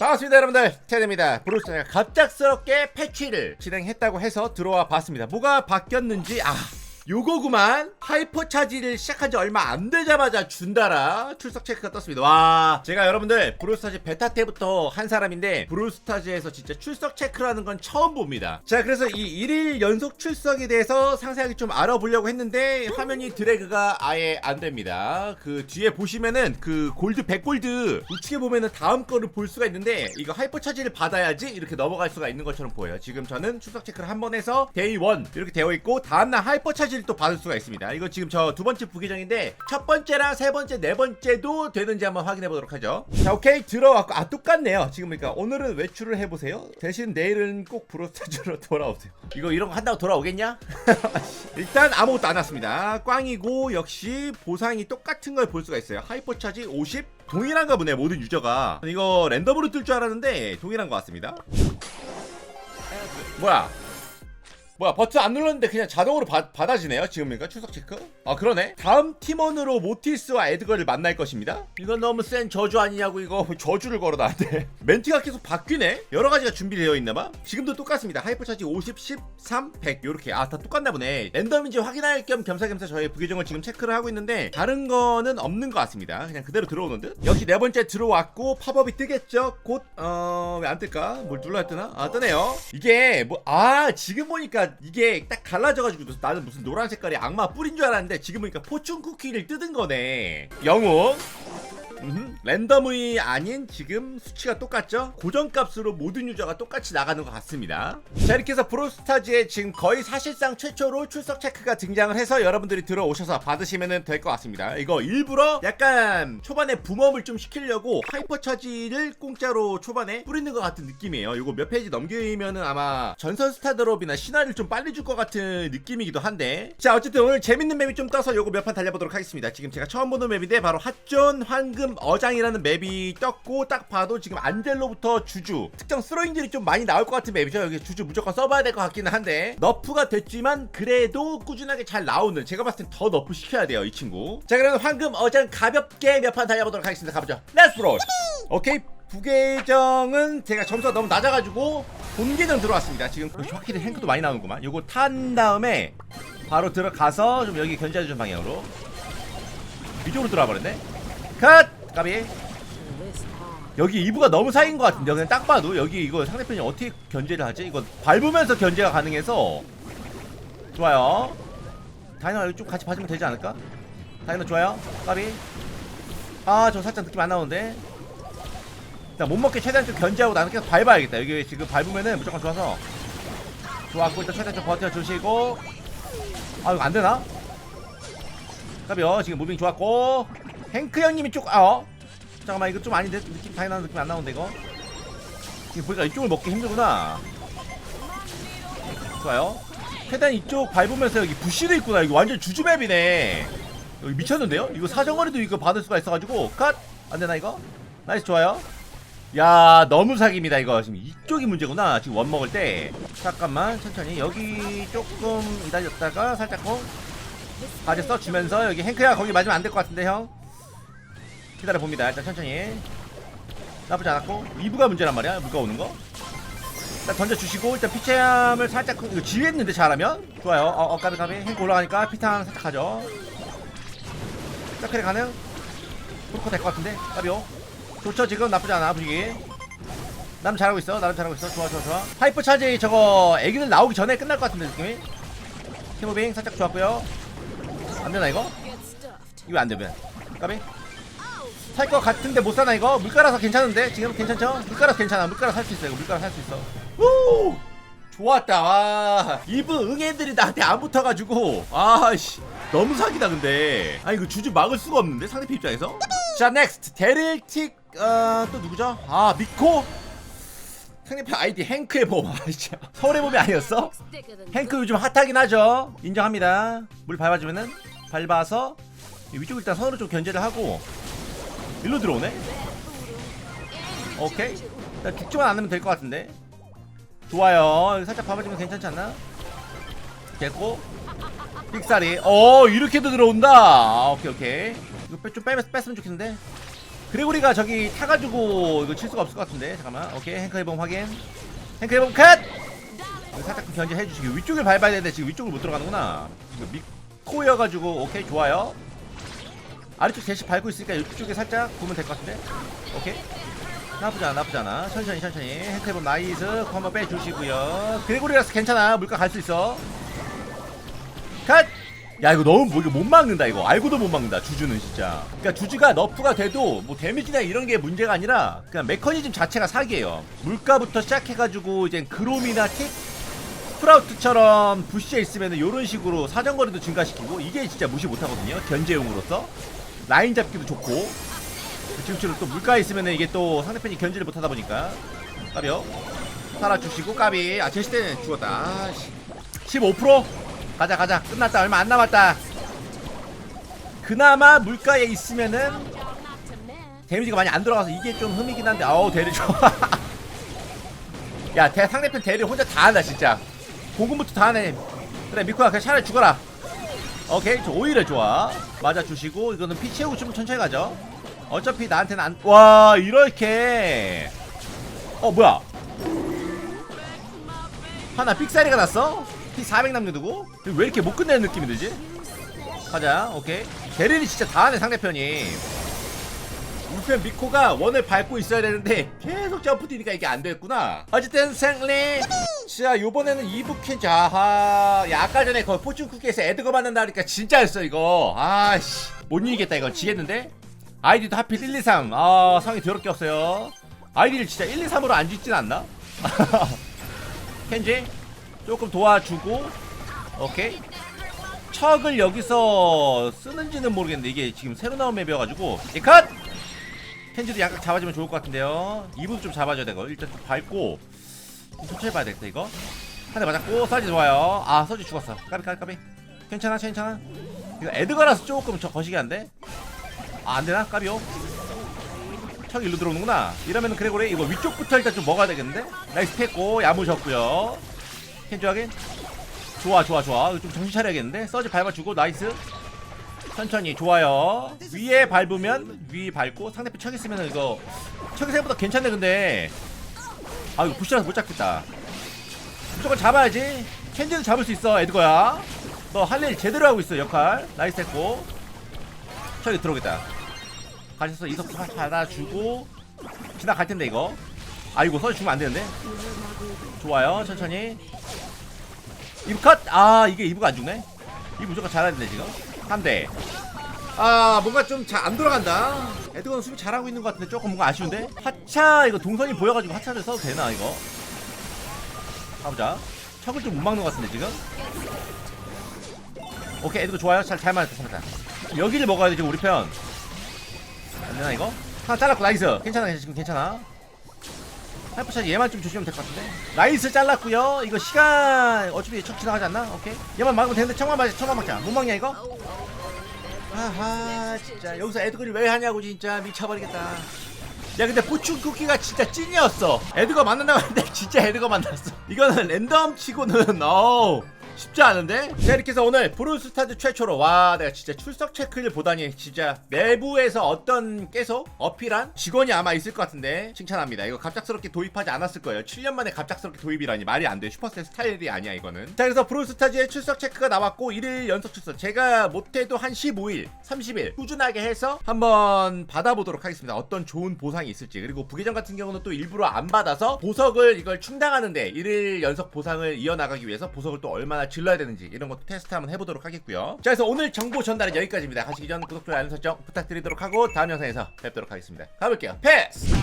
반갑습니다 여러분들. 테드입니다. 브루스가 갑작스럽게 패치를 진행했다고 해서 들어와 봤습니다. 뭐가 바뀌었는지 아 요거구만. 하이퍼 차지를 시작한 지 얼마 안 되자마자 준다라. 출석 체크가 떴습니다. 와. 제가 여러분들 브루스타즈 베타 때부터 한 사람인데 브루스타즈에서 진짜 출석 체크라는 건 처음 봅니다. 자 그래서 이 1일 연속 출석에 대해서 상세하게 좀 알아보려고 했는데 화면이 드래그가 아예 안 됩니다. 그 뒤에 보시면은 그 골드 100골드 우측에 보면은 다음 거를 볼 수가 있는데 이거 하이퍼 차지를 받아야지 이렇게 넘어갈 수가 있는 것처럼 보여요. 지금 저는 출석 체크를 한 번 해서 데이 1 이렇게 되어 있고 다음날 하이퍼 차지 를또 받을 수가 있습니다. 이거 지금 저 두 번째 부계정인데 첫 번째랑 세 번째 네 번째도 되는지 한번 확인해 보도록 하죠. 자 오케이. 들어왔고 아 똑같네요. 지금 그러니까 오늘은 외출을 해보세요. 대신 내일은 꼭 브로스타즈로 돌아오세요. 이거 이런 거 한다고 돌아오겠냐? 일단 아무것도 안 왔습니다. 꽝이고 역시 보상이 똑같은 걸 볼 수가 있어요. 하이퍼 차지 50 동일한가 보네 모든 유저가. 이거 랜덤으로 뜰 줄 알았는데 동일한 것 같습니다. 뭐야 뭐야 버튼 안 눌렀는데 그냥 자동으로 받, 받아지네요 지금이니까? 출석 체크? 아 그러네. 다음 팀원으로 모티스와 에드거를 만날 것입니다. 이건 너무 센 저주 아니냐고 이거 저주를 걸어 나한테 멘트가 계속 바뀌네? 여러 가지가 준비되어 있나봐? 지금도 똑같습니다. 하이퍼 차지 50, 13, 100 요렇게. 아 다 똑같나 보네. 랜덤인지 확인할 겸 겸사겸사 저의 부계정을 지금 체크를 하고 있는데 다른 거는 없는 것 같습니다. 그냥 그대로 들어오는 듯. 역시 네 번째 들어왔고 팝업이 뜨겠죠? 곧 어 왜 안 뜰까? 뭘 눌러야 뜨나? 아 뜨네요. 이게 뭐 아 지금 보니까 이게 딱 갈라져가지고 나는 무슨 노란 색깔이 악마 뿌린 줄 알았는데 지금 보니까 포춘 쿠키를 뜯은 거네. 영웅 음흠. 랜덤이 아닌 지금 수치가 똑같죠? 고정값으로 모든 유저가 똑같이 나가는 것 같습니다. 자 이렇게 해서 브로스타즈에 지금 거의 사실상 최초로 출석 체크가 등장을 해서 여러분들이 들어오셔서 받으시면 될 것 같습니다. 이거 일부러 약간 초반에 붐업을 좀 시키려고 하이퍼 차지를 공짜로 초반에 뿌리는 것 같은 느낌이에요. 이거 몇 페이지 넘기면은 아마 전선 스타드롭이나 신화를 좀 빨리 줄 것 같은 느낌이기도 한데 자 어쨌든 오늘 재밌는 맵이 좀 떠서 요거 몇 판 달려보도록 하겠습니다. 지금 제가 처음 보는 맵인데 바로 핫존 황금 어장이라는 맵이 떴고 딱 봐도 지금 안젤로부터 주주 특정 스로인들이 좀 많이 나올 것 같은 맵이죠. 여기 주주 무조건 써봐야 될 것 같기는 한데. 너프가 됐지만 그래도 꾸준하게 잘 나오는 제가 봤을 땐 더 너프 시켜야 돼요 이 친구. 자 그러면 황금 어장 가볍게 몇 판 달려보도록 하겠습니다. 가보죠. 렛츠 롤 오케이. 부계정은 제가 점수가 너무 낮아가지고 본계정 들어왔습니다. 지금 확실히 행크도 많이 나오는구만. 요거 탄 다음에 바로 들어가서 좀 여기 견제해주는 방향으로 이쪽으로 들어와 버렸네. 컷! 까비. 여기 이브가 너무 사이인 것 같은데 그냥 딱 봐도 여기 이거 상대편이 어떻게 견제를 하지? 이거 밟으면서 견제가 가능해서. 좋아요. 다이너 여기 좀 같이 봐주면 되지 않을까? 다이너 좋아요. 까비. 아 저 살짝 느낌 안 나오는데. 일단 못 먹게 최대한 좀 견제하고 나는 계속 밟아야겠다. 여기 지금 밟으면은 무조건 좋아서. 좋았고 일단 최대한 좀 버텨주시고. 아 이거 안되나? 까비요. 지금 무빙 좋았고 행크 형님이 쪽, 아, 어? 잠깐만, 이거 좀 아닌데? 느낌, 당연한 느낌 안 나오는데, 이거? 지금 보니까 이쪽을 먹기 힘들구나. 좋아요. 최대한 이쪽 밟으면서 여기 부시도 있구나. 이거 완전 주주맵이네. 여기 미쳤는데요? 이거 사정거리도 이거 받을 수가 있어가지고, 컷! 안 되나, 이거? 나이스, 좋아요. 야, 너무 사기입니다, 이거. 지금 이쪽이 문제구나. 지금 원 먹을 때. 잠깐만, 천천히. 여기 조금 기다렸다가 살짝 콩. 가져 써주면서 여기 행크야 거기 맞으면 안 될 것 같은데 형 기다려 봅니다. 일단 천천히. 나쁘지 않았고 이브가 문제란 말이야. 무가 오는 거? 일단 던져주시고 일단 피체함을 살짝 그- 이거 지휘했는데 잘하면? 좋아요. 어, 어 까비 까비. 행크 올라가니까 피탕 살짝 가죠. 서클에 가능? 프로커 될 것 같은데? 까비요. 좋죠 지금? 나쁘지 않아 분위기. 남 잘하고 있어. 나름 잘하고 있어. 좋아 좋아 좋아. 하이퍼 차지 저거 애기들 나오기 전에 끝날 것 같은데 느낌이? 팀무빙 살짝 좋았고요. 안되나 이거? 이거 안되면. 까비 살 것 같은데 못 사나 이거? 물가라서 괜찮은데? 지금 괜찮죠? 물가라서 괜찮아 물가라 살 수 있어 이거 물가라 살 수 있어 우 좋았다 와 이브 응애들이 나한테 안 붙어가지고 아씨 너무 사기다 근데 아 이거 주주 막을 수가 없는데 상대편 입장에서 자 넥스트 데릴틱 어또 누구죠? 아 미코 상대편 아이디 행크의 봄 아, 진짜 서울의 봄이 아니었어? 행크 요즘 핫하긴 하죠. 인정합니다. 물 밟아주면은 밟아서 이 위쪽 일단 선으로 좀 견제를 하고 일로 들어오네. 오케이. 일단 죽지만 않으면 될 것 같은데. 좋아요. 살짝 밟아주면 괜찮지 않나? 됐고. 삑사리. 어 이렇게도 들어온다. 아, 오케이 오케이. 이거 빼- 좀 빼면 뺐으면 좋겠는데. 그레고리가 저기 타가지고 이거 칠 수가 없을 것 같은데 잠깐만 오케이 행커 해봄 확인 행커 해봄 컷! 살짝 좀 견제해 주시고 위쪽을 밟아야 되는데 지금 위쪽을 못 들어가는구나 이거 미코여가지고 오케이 좋아요 아래쪽 대시 밟고 있으니까 이쪽에 살짝 보면 될 것 같은데? 오케이. 나쁘지 않아 나쁘지 않아. 천천히 천천히. 해봄 나이스. 코 한번 빼주시고요. 그레고리라서 괜찮아. 물가 갈 수 있어. 컷! 야 이거 너무 뭐 이거 못 막는다 이거. 알고도 못 막는다 주주는 진짜. 그러니까 주주가 너프가 돼도 뭐 데미지나 이런 게 문제가 아니라 그냥 메커니즘 자체가 사기예요. 물가부터 시작해가지고 이제 그롬이나 틱 스프라우트처럼 부시에 있으면 이런 식으로 사정거리도 증가시키고 이게 진짜 무시 못하거든요 견제용으로서 라인 잡기도 좋고. 지금처럼 또 물가에 있으면 이게 또 상대편이 견제를 못하다 보니까. 까비요. 살아주시고 까비. 아 제시 때는 죽었다. 아씨. 15% 가자 가자. 끝났다. 얼마 안 남았다. 그나마 물가에 있으면은 데미지가 많이 안 들어가서 이게 좀 흠이긴 한데 아우 대리 좋아. 야 대, 상대편 대리 혼자 다 한다 진짜. 공군부터 다 하네. 그래 미코야 그냥 차라리 죽어라 오케이 저 오히려 좋아 맞아주시고 이거는 피 채우고 좀 천천히 가죠. 어차피 나한테는 안 와 이렇게. 어 뭐야? 하나 삑사리가 났어? 피 400 남겨두고? 왜 이렇게 못 끝내는 느낌이 들지? 가자 오케이. 베른이 진짜 다 하네 상대편이. 우편 미코가 원을 밟고 있어야 되는데 계속 점프 뛰니까 이게 안 됐구나. 어쨌든 생리. 자 요번에는 2부 캔 자하 야 아까 전에 그 포춘 쿠키에서 에드거 받는다 하니까 진짜였어 이거. 아씨 못 이기겠다 이거. 지겠는데? 아이디도 하필 1, 2, 3 아, 상이 더럽게 없어요. 아이디를 진짜 1, 2, 3으로 안 짓진 않나? 켄지 조금 도와주고 오케이. 척을 여기서 쓰는지는 모르겠는데 이게 지금 새로 나온 맵이어가지고. 이 컷! 켄지도 약간 잡아주면 좋을 것 같은데요. 2부도 좀 잡아줘야 되고 일단 좀 밟고 좀 천천히 봐야 되겠다 이거. 한 대 맞았고 서지 좋아요. 아 서지 죽었어. 까비 까비 까비. 괜찮아 괜찮아. 이거 에드가라서 조금 저 거시기 한데? 아 안되나? 까비요. 척 일로 들어오는구나. 이러면 그레고래 이거 위쪽부터 일단 좀 먹어야 되겠는데? 나이스 패고 야무졌고요. 켄지 확인. 좋아 좋아 좋아. 좀 정신 차려야겠는데? 서지 밟아주고 나이스 천천히 좋아요. 위에 밟으면 위 밟고 상대편 척 있으면 이거 척이 생각보다 괜찮네 근데. 아 이거 부시라서 못 잡겠다. 무조건 잡아야지. 켄지는 잡을 수 있어 에드거야. 너 할 일 제대로 하고 있어 역할. 나이스 했고. 척이 들어오겠다. 가셔서 이석 받아주고 지나갈 텐데 이거. 아이고 서지 주면 안 되는데. 좋아요 천천히. 이브 컷! 아 이게 이브가 안 죽네? 이브 무조건 잘해야 되네 지금 한대. 아 뭔가 좀 잘 안 돌아간다. 에드건 수비 잘하고 있는 것 같은데 조금 뭔가 아쉬운데? 하차 이거 동선이 보여가지고 하차를 써도 되나 이거? 가보자. 척을 좀 못 막는 것 같은데 지금? 오케이 에드건 좋아요. 잘, 잘 맞았다 잘 맞았다. 여기를 먹어야 돼 지금 우리 편. 안되나 이거? 하나 잘랐고 나이스. 괜찮아 지금 괜찮아 하이퍼샷 얘만 좀 조심하면 될 것 같은데. 나이스 잘랐고요. 이거 시간 어차피 척 지나가지 않나? 오케이. 얘만 막으면 되는데 청만 맞자 청만 막자. 못 막냐 이거? 아하 진짜. 여기서 에드걸이 왜 하냐고 진짜. 미쳐버리겠다. 야 근데 포춘 쿠키가 진짜 찐이었어. 에드거 만난다고 했는데 진짜 에드거 만났어. 이거는 랜덤 치고는 어우 쉽지 않은데? 자 이렇게 해서 오늘 브루스타즈 최초로 와 내가 진짜 출석 체크를 보다니 진짜 내부에서 어떤 계속 어필한 직원이 아마 있을 것 같은데 칭찬합니다. 이거 갑작스럽게 도입하지 않았을 거예요. 7년 만에 갑작스럽게 도입이라니 말이 안 돼. 슈퍼셀 스타일이 아니야 이거는. 자 그래서 브루스타즈의 출석 체크가 나왔고 1일 연속 출석. 제가 못해도 한 15일 30일 꾸준하게 해서 한번 받아보도록 하겠습니다. 어떤 좋은 보상이 있을지. 그리고 부계정 같은 경우는 또 일부러 안 받아서 보석을 이걸 충당하는데 1일 연속 보상을 이어나가기 위해서 보석을 또 얼마나 질러야 되는지 이런 것도 테스트 한번 해보도록 하겠고요. 자 그래서 오늘 정보 전달은 여기까지입니다. 가시기 전 구독, 좋아요, 알림 설정 부탁드리도록 하고 다음 영상에서 뵙도록 하겠습니다. 가볼게요. 패스